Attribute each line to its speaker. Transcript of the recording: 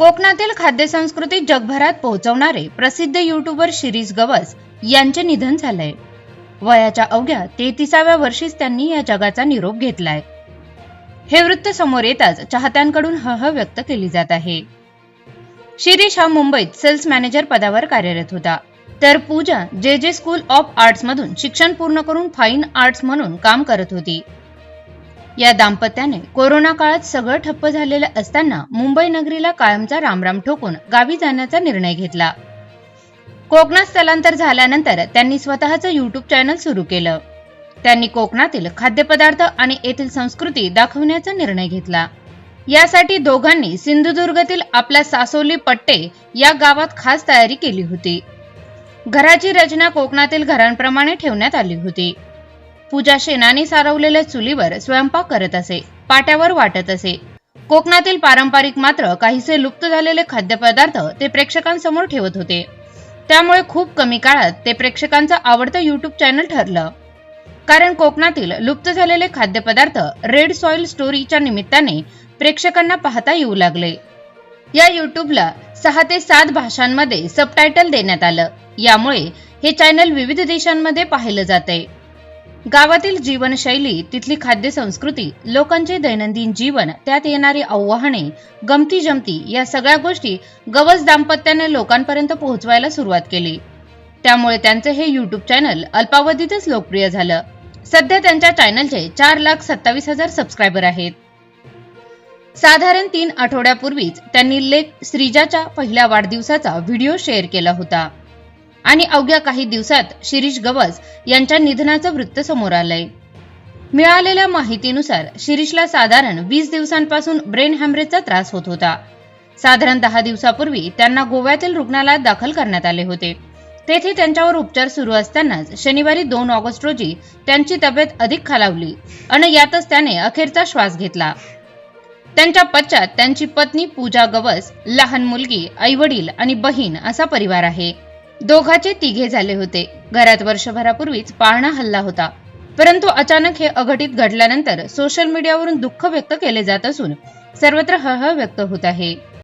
Speaker 1: कोकणातील खाद्यसंस्कृती जगभरात पोहोचवणारे प्रसिद्ध युट्यूबर शिरीष गवस यांचे निधन झालंय. वयाच्या अवघ्या तेहतीसाव्या वर्षीच त्यांनी या जगाचा निरोप घेतलाय. हे वृत्त समोर येताच चाहत्यांकडून हह व्यक्त केली जात आहे. शिरीष हा मुंबईत सेल्स मॅनेजर पदावर कार्यरत होता. तर पूजा जे जे स्कूल ऑफ आर्ट्स मधून शिक्षण पूर्ण करून फाईन आर्ट्स म्हणून काम करत होती. या दाम्पत्याने कोरोना काळात सगळं ठप्प झालेलं असताना मुंबई नगरीला कायमचा रामराम ठोकून गावी जाण्याचा निर्णय घेतला. कोकणात स्थलांतर झाल्यानंतर त्यांनी स्वतःचं युट्यूब चॅनल सुरू केलं. त्यांनी कोकणातील खाद्यपदार्थ आणि येथील संस्कृती दाखवण्याचा निर्णय घेतला. यासाठी दोघांनी सिंधुदुर्गातील आपल्या सासोली पट्टे या गावात खास तयारी केली होती. घराची रचना कोकणातील घरांप्रमाणे ठेवण्यात आली होती. पूजा शेणाने सारवलेल्या चुलीवर स्वयंपाक करत असे पाट्यावर वाटत असे. कोकणातील पारंपरिक मात्र काहीसे लुप्त झालेले खाद्यपदार्थ ते प्रेक्षकांसमोर ठेवत होते. त्यामुळे खूप कमी काळात ते प्रेक्षकांचं आवडतं युट्यूब चॅनल ठरलं. कारण कोकणातील लुप्त झालेले खाद्यपदार्थ रेड सॉइल स्टोरीच्या निमित्ताने प्रेक्षकांना पाहता येऊ लागले. या युट्यूबला सहा ते सात भाषांमध्ये सबटायटल देण्यात आलं. यामुळे हे चॅनल विविध देशांमध्ये पाहिलं जाते गावातील जीवनशैली तिथली खाद्य संस्कृती लोकांचे दैनंदिन जीवन त्यात येणारी आव्हाने गमती जमती या सगळ्या गोष्टी गवस दाम्पत्याने लोकांपर्यंत पोहोचवायला सुरुवात केली. त्यामुळे त्यांचे हे युट्यूब चॅनल अल्पावधीतच लोकप्रिय झालं. सध्या त्यांच्या चॅनलचे चार लाख सत्तावीस हजार सबस्क्रायबर आहेत. साधारण तीन आठवड्यापूर्वीच त्यांनी लेख श्रीजाच्या पहिल्या वाढदिवसाचा व्हिडिओ शेअर केला होता. आणि अवघ्या काही दिवसात शिरीष गवस यांच्या निधनाचं वृत्त समोर आलंय. मिळालेल्या माहितीनुसार शिरीषला साधारण वीस दिवसांपासून ब्रेन हॅमरेजचा त्रास होत होता. साधारण दहा दिवसापूर्वी त्यांना गोव्यातील रुग्णालयात दाखल करण्यात आले होते. तेथे त्यांच्यावर उपचार सुरू असतानाच शनिवारी दोन ऑगस्ट रोजी त्यांची तब्येत अधिक खालावली आणि यातच त्याने अखेरचा श्वास घेतला. त्यांच्या पश्चात त्यांची पत्नी पूजा गवस लहान मुलगी आईवडील आणि बहीण असा परिवार आहे. दोघाचे तिघे झाले होते. घरात वर्षभरापूर्वीच पाळणा हल्ला होता. परंतु अचानक हे अघटित घडल्यानंतर सोशल मीडियावरून दुःख व्यक्त केले जात असून सर्वत्र हळहळ व्यक्त होत आहे.